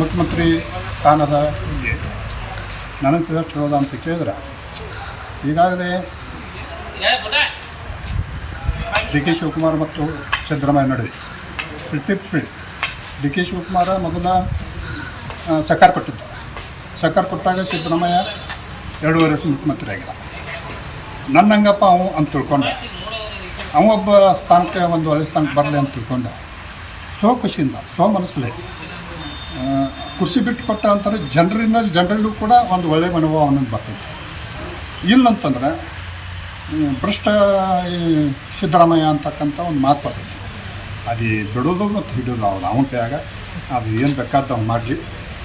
ಮುಖ್ಯಮಂತ್ರಿ ಸ್ಥಾನದ ನನಗೆ ತಿಳಿದಷ್ಟು ಹೇಳೋದು ಅಂತ ಕೇಳಿದ್ರೆ, ಈಗಾಗಲೇ ಡಿ ಕೆ ಶಿವಕುಮಾರ್ ಮತ್ತು ಸಿದ್ದರಾಮಯ್ಯ ನಡುವೆ fifty fifty D K Shivakumar ಮೊದಲ ಸಹಕಾರ ಕೊಟ್ಟಿದ್ದ. ಸಕಾರ ಕೊಟ್ಟಾಗ ಸಿದ್ದರಾಮಯ್ಯ ಎರಡೂವರೆ ವರ್ಷ ಮುಖ್ಯಮಂತ್ರಿ ಆಗಿಲ್ಲ. ನನ್ನ ಹಂಗಪ್ಪ ಅವು ಅಂತ ತಿಳ್ಕೊಂಡ. ಅವ ಒಬ್ಬ ಸ್ಥಾನಕ್ಕೆ ಒಂದು ಒಳ್ಳೆ ಸ್ಥಾನಕ್ಕೆ ಬರಲಿ ಅಂತ ತಿಳ್ಕೊಂಡ. ಸೋ ಖುಷಿಯಿಂದ ಸೋ ಮನಸ್ಸಲ್ಲಿ ಕುರ್ಚಿ ಬಿಟ್ಟು ಕೊಟ್ಟ ಅಂತಾರೆ ಜನರಿನಲ್ಲಿ ಜನರಲ್ಲೂ ಕೂಡ ಒಂದು ಒಳ್ಳೆಯ ಮನೋಭಾವ ಅನ್ನೋದು ಬರ್ತೈತೆ. ಇಲ್ಲಂತಂದ್ರೆ ಭ್ರಷ್ಟ ಈ ಸಿದ್ದರಾಮಯ್ಯ ಅಂತಕ್ಕಂಥ ಒಂದು ಮಾತು ಬರ್ತೈತಿ. ಅದು ಬಿಡೋದು ಮತ್ತು ಹಿಡೋದು ಅವನು ಅವನ ಕೈಯಾಗ. ಅದು ಏನು ಬೇಕಾದ ಅವ್ನು ಮಾಡಲಿ.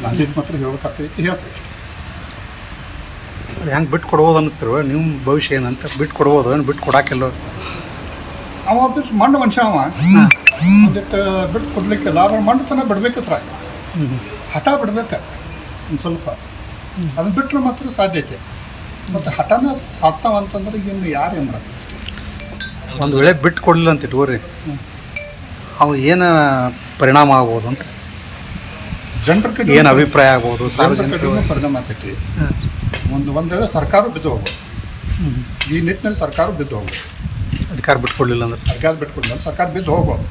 ನಂದಿದ್ದು ಮಾತ್ರ ಹೇಳೋದಕ್ಕೈತಿ ಹೇಳ್ತೇವೆ ಇಷ್ಟು ಹೆಂಗೆ ಬಿಟ್ಟು ಕೊಡ್ಬೋದು ಅನ್ನಿಸ್ತಿರುವ ನಿಮ್ಮ ಭವಿಷ್ಯ ಏನಂತ? ಬಿಟ್ಟು ಕೊಡ್ಬೋದು ಏನು? ಬಿಟ್ಟು ಕೊಡಾಕಿಲ್ಲ ಅವ ಬಿಟ್ಟು ಮಣ್ಣು ಮನುಷ್ಯ ಅವ. ಬಿಟ್ಟು ಕೊಡ್ಲಿಕ್ಕಿಲ್ಲ. ಆದ್ರೆ ಮಣ್ಣು ಬಿಡ್ಬೇಕತ್ರ ಹಠ ಬಿಡ್ಬೇಕು ಒಂದು ಸ್ವಲ್ಪ. ಅದನ್ನ ಬಿಟ್ಟರೆ ಮಾತ್ರ ಸಾಧ್ಯತೆ ಮತ್ತು ಹಠನ ಸಾಧ್ಸವ ಅಂತಂದ್ರೆ ಇನ್ನು ಯಾರು ಏನು ಮಾಡೋದು ಒಂದು ವೇಳೆ ಬಿಟ್ಟು ಕೊಡಲಿಲ್ಲ ಅಂತ ಇಟ್ಕೋರಿ. ಅವು ಏನು ಪರಿಣಾಮ ಆಗ್ಬೋದು ಅಂತ? ಜನರ ಕಡೆ ಏನು ಅಭಿಪ್ರಾಯ ಆಗ್ಬೋದು? ಕಡೆನೂ ಪರಿಣಾಮ ಆಗ್ತೈತಿ. ಒಂದು ಒಂದು ವೇಳೆ ಸರ್ಕಾರ ಬಿದ್ದು ಹೋಗ್ಬೋದು ಈ ನಿಟ್ಟಿನಲ್ಲಿ ಸರ್ಕಾರ ಬಿದ್ದು ಹೋಗ್ಬೋದು ಅಧಿಕಾರ ಬಿಟ್ಕೊಡ್ಲಿಲ್ಲ ಅಂದ್ರೆ? ಸರ್ಕಾರ ಬಿಟ್ಕೊಡ್ಲಿಲ್ಲ ಸರ್ಕಾರ ಬಿದ್ದು ಹೋಗ್ಬೋದು.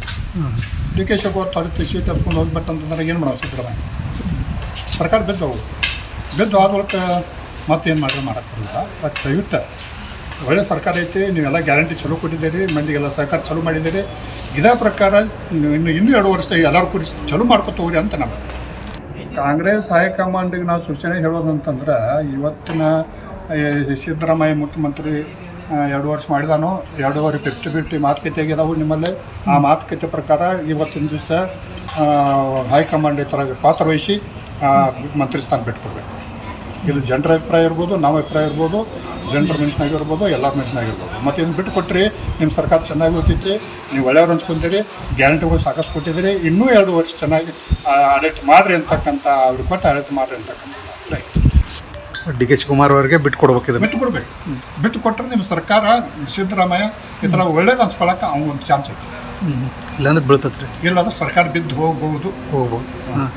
ಡಿ ಕೆ ಶಿವಕುಮಾರ್ ತೊರೆದು ಸೀಟ್ ಹತ್ಕೊಂಡು ಅಂತಂದ್ರೆ ಏನು ಮಾಡೋದು ಸಿದ್ದರಾಮಯ್ಯ? ಸರ್ಕಾರ ಬಿದ್ದು ಹೋಗ್ಬೋದು. ಬಿದ್ದು ಆದ ಮತ್ತೇನು ಮಾಡಿದ್ರೆ ಮಾಡಕ್ಕೆ ಬರಲ್ಲ ಅದಕ್ಕೆ ದಯವಿಟ್ಟು ಒಳ್ಳೆ ಸರ್ಕಾರ ಐತಿ ನೀವೆಲ್ಲ ಗ್ಯಾರಂಟಿ ಚಲೋ ಕೊಟ್ಟಿದ್ದೀರಿ ಮಂದಿಗೆಲ್ಲ ಸಹಕಾರ ಚಲೋ ಮಾಡಿದ್ದೀರಿ. ಇದೇ ಪ್ರಕಾರ ಇನ್ನು ಇನ್ನೂ ಎರಡು ವರ್ಷ ಎಲ್ಲರೂ ಕೂಡಿ ಚಲೋ ಮಾಡ್ಕೊತ ಹೋಗ್ರಿ ಅಂತ ನಮ್ಮ ಕಾಂಗ್ರೆಸ್ ಹೈಕಮಾಂಡಿಗೆ ನಾವು ಸೂಚನೆ ಹೇಳೋದಂತಂದ್ರೆ ಇವತ್ತಿನ ಸಿದ್ದರಾಮಯ್ಯ ಮುಖ್ಯಮಂತ್ರಿ ಎರಡು ವರ್ಷ ಮಾಡಿದಾನು ಎರಡೂವರೆ ಫಿಫ್ಟಿ ಫಿಫ್ಟಿ ಮಾತುಕತೆ ಆಗಿದಾವು ನಿಮ್ಮಲ್ಲಿ. ಆ ಮಾತುಕತೆ ಪ್ರಕಾರ ಇವತ್ತಿನ ದಿವಸ ಹೈಕಮಾಂಡ್ ಈ ಥರ ಪಾತ್ರ ವಹಿಸಿ ಮಂತ್ರಿ ಸ್ಥಾನ ಬಿಟ್ಕೊಡ್ಬೇಕು. ಇದು ಜನರ ಅಭಿಪ್ರಾಯ ಇರ್ಬೋದು ನಮ್ಮ ಅಭಿಪ್ರಾಯ ಇರ್ಬೋದು ಜನರ ಮನುಷ್ಯನಾಗಿರ್ಬೋದು ಎಲ್ಲರ ಮನುಷ್ಯನಾಗಿರ್ಬೋದು ಮತ್ತು ಇದನ್ನು ಬಿಟ್ಟು ಕೊಟ್ಟರೆ ನಿಮ್ಮ ಸರ್ಕಾರ ಚೆನ್ನಾಗಿ ಹೋಗ್ತೈತಿ ನೀವು ಒಳ್ಳೆಯವ್ರು ಹಂಚ್ಕೊಂತೀರಿ ಗ್ಯಾರಂಟಿಗಳು ಸಾಕಷ್ಟು ಕೊಟ್ಟಿದ್ದೀರಿ ಇನ್ನೂ ಎರಡು ವರ್ಷ ಚೆನ್ನಾಗಿ ಆಡಳಿತ ಮಾಡಿರಿ ಅಂತಕ್ಕಂಥ ಅವ್ರಿಗೆ ಕೊಟ್ಟು ಆಡಳಿತ ಮಾಡಿರಿ ಅಂತಕ್ಕಂಥ ಡಿ ಕೆ ಶಿವಕುಮಾರ್ ಅವರಿಗೆ ಬಿಟ್ಟು ಕೊಡ್ಬೇಕಿದೆ. ಬಿಟ್ಟು ಕೊಡ್ಬೇಕು. ಬಿಟ್ಟು ಕೊಟ್ಟರೆ ನಿಮ್ಮ ಸರ್ಕಾರ ಸಿದ್ದರಾಮಯ್ಯ ಈ ಥರ ಒಳ್ಳೇದು ಅನ್ಸ್ಕೊಳಕ್ಕೆ ಅವ್ನಿಗೆ ಒಂದು ಚಾನ್ಸ್ ಐತಿ. ಇಲ್ಲಾಂದ್ರೆ ಬೀಳ್ತತ್ರಿ. ಇಲ್ಲಾಂದ್ರೆ ಸರ್ಕಾರ ಬಿದ್ದು ಹೋಗ್ಬೋದು. ಹೋಗ್ಬೋದು. ಹಾಂ.